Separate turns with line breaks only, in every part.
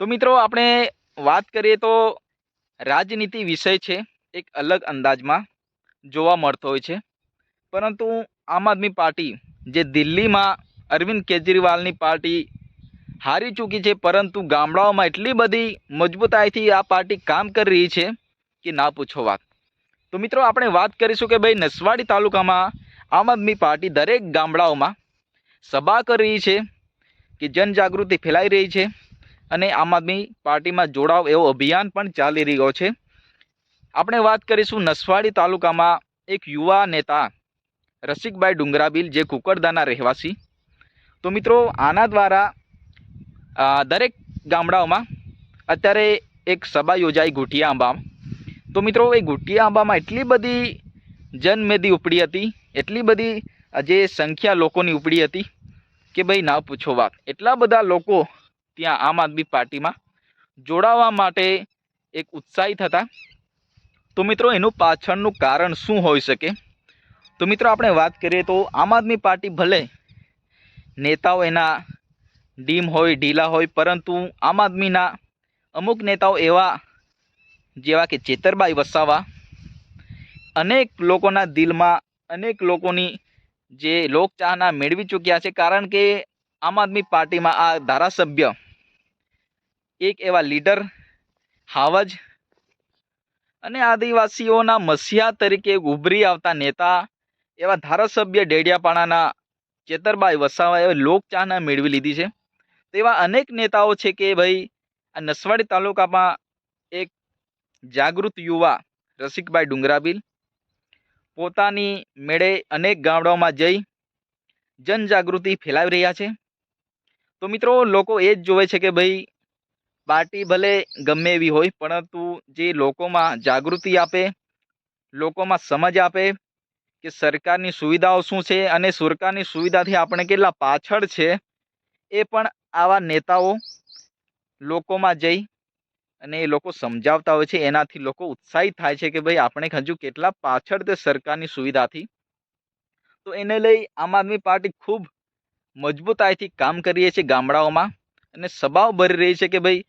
તો મિત્રો, આપણે વાત કરીએ તો રાજનીતિ વિષય છે, એક અલગ અંદાજમાં જોવા મળતો હોય છે. પરંતુ આમ આદમી પાર્ટી, જે દિલ્હીમાં અરવિંદ કેજરીવાલની પાર્ટી હારી ચૂકી છે, પરંતુ ગામડાઓમાં એટલી બધી મજબૂતાઈથી આ પાર્ટી કામ કરી રહી છે કે ના પૂછો વાત. તો મિત્રો, આપણે વાત કરીશું કે ભાઈ નસવાડી તાલુકામાં આમ આદમી પાર્ટી દરેક ગામડાઓમાં સભા કરી રહી છે, કે જનજાગૃતિ ફેલાઈ રહી છે અને આમ આદમી પાર્ટીમાં જોડાવ એવો અભિયાન પણ ચાલી રહ્યો છે. આપણે વાત કરીશું નસવાડી તાલુકામાં એક યુવા નેતા રસિકભાઈ ડુંગરાબીલ, જે કુકરદાના રહેવાસી. તો મિત્રો, આના દ્વારા દરેક ગામડાઓમાં અત્યારે એક સભા યોજાઈ ગુટિયા આંબામાં તો મિત્રો, એ ગુટિયા આંબામાં એટલી બધી જનમેદી ઉપડી હતી, એટલી બધી, જે સંખ્યા લોકોની ઉપડી હતી, કે ભાઈ ના પૂછો વાત. એટલા બધા લોકો ત્યાં આમ આદમી પાર્ટીમાં જોડાવા માટે એક ઉત્સાહિત હતા. તો મિત્રો, એનું પાછળનું કારણ શું હોઈ શકે? તો મિત્રો, આપણે વાત કરીએ તો આમ આદમી પાર્ટી ભલે નેતાઓ એના ડીમ હોય, ઢીલા હોય, પરંતુ આમ આદમીના અમુક નેતાઓ એવા જેવા કે ચેતરબાઈ વસાવા, અનેક લોકોના દિલમાં, અનેક લોકોની જે લોકચાહના મેળવી ચૂક્યા છે. કારણ કે આમ આદમી પાર્ટીમાં આ ધારાસભ્ય એક એવા લીડર, હાવજ અને આદિવાસીઓના મસીહા તરીકે ઉભરી આવતા નેતા એવા ધારાસભ્ય ડેડિયાપાડાના ચેતરબાઈ વસાવાએ લોકચાહના મેળવી લીધી છે. તેવા અનેક નેતાઓ છે કે ભાઈ, આ નસવાડી તાલુકામાં એક જાગૃત યુવા રસિકભાઈ ડુંગરાબીલ પોતાની મેળે અનેક ગામડાઓમાં જઈ જનજાગૃતિ ફેલાવી રહ્યા છે. તો મિત્રો લોકો એ જ જોવે છે કે ભાઈ પાર્ટી ભલે ગમે એવી હોય, પરંતુ જે લોકોમાં જાગૃતિ આપે, લોકોમાં સમજ આપે કે સરકારની સુવિધાઓ શું છે અને સરકારની સુવિધાથી આપણે કેટલા પાછળ છે, એ પણ આવા નેતાઓ લોકોમાં જઈ અને એ લોકો સમજાવતા હોય છે. એનાથી લોકો ઉત્સાહિત થાય છે કે ભાઈ, આપણે હજુ કેટલા પાછળ તે સરકારની સુવિધાથી. તો એને લઈ આમ આદમી પાર્ટી ખૂબ મજબૂતાઈથી કામ કરી રહી છે ગામડાઓમાં અને સભાઓ ભરી રહી છે કે ભાઈ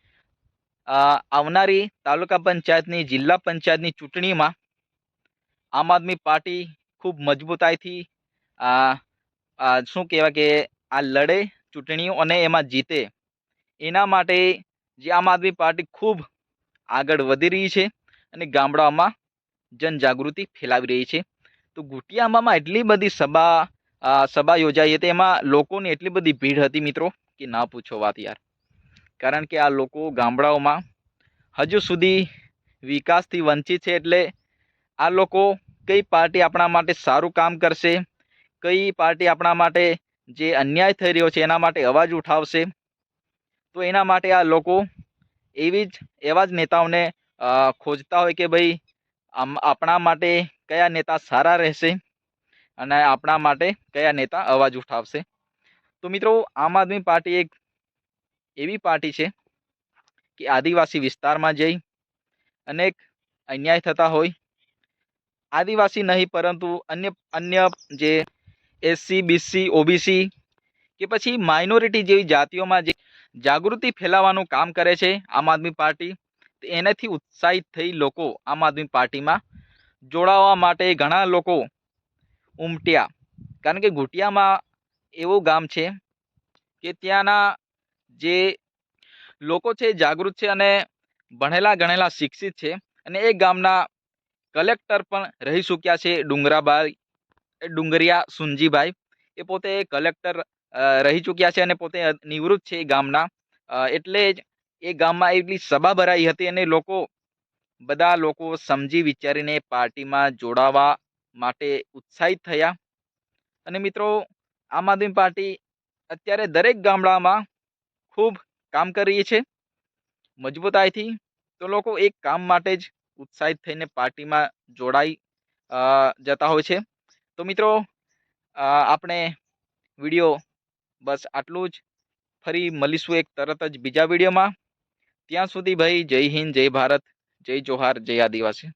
આવનારી તાલુકા પંચાયતની, જિલ્લા પંચાયતની ચૂંટણીમાં આમ આદમી પાર્ટી ખૂબ મજબૂતાઈથી શું કહેવાય કે આ લડે ચૂંટણીઓ અને એમાં જીતે. એના માટે જે આમ આદમી પાર્ટી ખૂબ આગળ વધી રહી છે અને ગામડાઓમાં જનજાગૃતિ ફેલાવી રહી છે. તો ગુટિયાંબામાં એટલી બધી સભા સભા યોજાઈ હતી, એમાં લોકોની એટલી બધી ભીડ હતી મિત્રો કે ના પૂછો વાત યાર. કારણ કે આ લોકો ગામડાઓમાં હજુ સુધી વિકાસથી વંચિત છે એટલે આ લોકો કઈ પાર્ટી આપણા માટે સારું કામ કરશે, કઈ પાર્ટી આપણા માટે જે અન્યાય થઈ રહ્યો છે એના માટે અવાજ ઉઠાવશે, તો એના માટે આ લોકો એવી જ, એવા જ નેતાઓને ખોજતા હોય કે ભાઈ આપણા માટે કયા નેતા સારા રહેશે અને આપણા માટે કયા નેતા અવાજ ઉઠાવશે. તો મિત્રો, આમ આદમી પાર્ટી એક એવી પાર્ટી છે કે આદિવાસી વિસ્તારમાં જઈ અનેક અન્યાય થતા હોય. આદિવાસી નહીં, પરંતુ અન્ય અન્ય જે એસસી બીસી ઓબીસી કે પછી માઇનોરિટી જેવી જાતિઓમાં જે જાગૃતિ ફેલાવવાનું કામ કરે છે આમ આદમી પાર્ટી એનાથી ઉત્સાહિત થઈ લોકો આમ આદમી પાર્ટીમાં જોડાવા માટે ઘણા લોકો ઉમટ્યા. કારણ કે ઘૂંટિયામાં એવું ગામ છે કે ત્યાંના જે લોકો છે જાગૃત છે અને ભણેલા ગણેલા શિક્ષિત છે અને એ ગામના કલેક્ટર પણ રહી ચૂક્યા છે ડુંગરાભાઈ ડુંગરિયા સુનજીભાઈ. એ પોતે કલેક્ટર રહી ચૂક્યા છે અને પોતે નિવૃત્ત છે એ ગામના. એટલે જ એ ગામમાં એટલી સભા ભરાઈ હતી અને લોકો બધા લોકો સમજી વિચારીને પાર્ટીમાં જોડાવા માટે ઉત્સાહિત થયા. અને મિત્રો, આમ આદમી પાર્ટી અત્યારે દરેક ગામડામાં ખૂબ કામ કરીએ છીએ મજબૂતાઈથી તો લોકો એક કામ માટે જ ઉત્સાહિત થઈને પાર્ટીમાં જોડાઈ જતા હોય છે. તો મિત્રો આપણે વીડિયો બસ આટલું જ. ફરી મળીશું એક તરત જ બીજા વિડીયોમાં. ત્યાં સુધી ભાઈ જય હિન્દ, જય ભારત, જય જોહાર, જય આદિવાસી.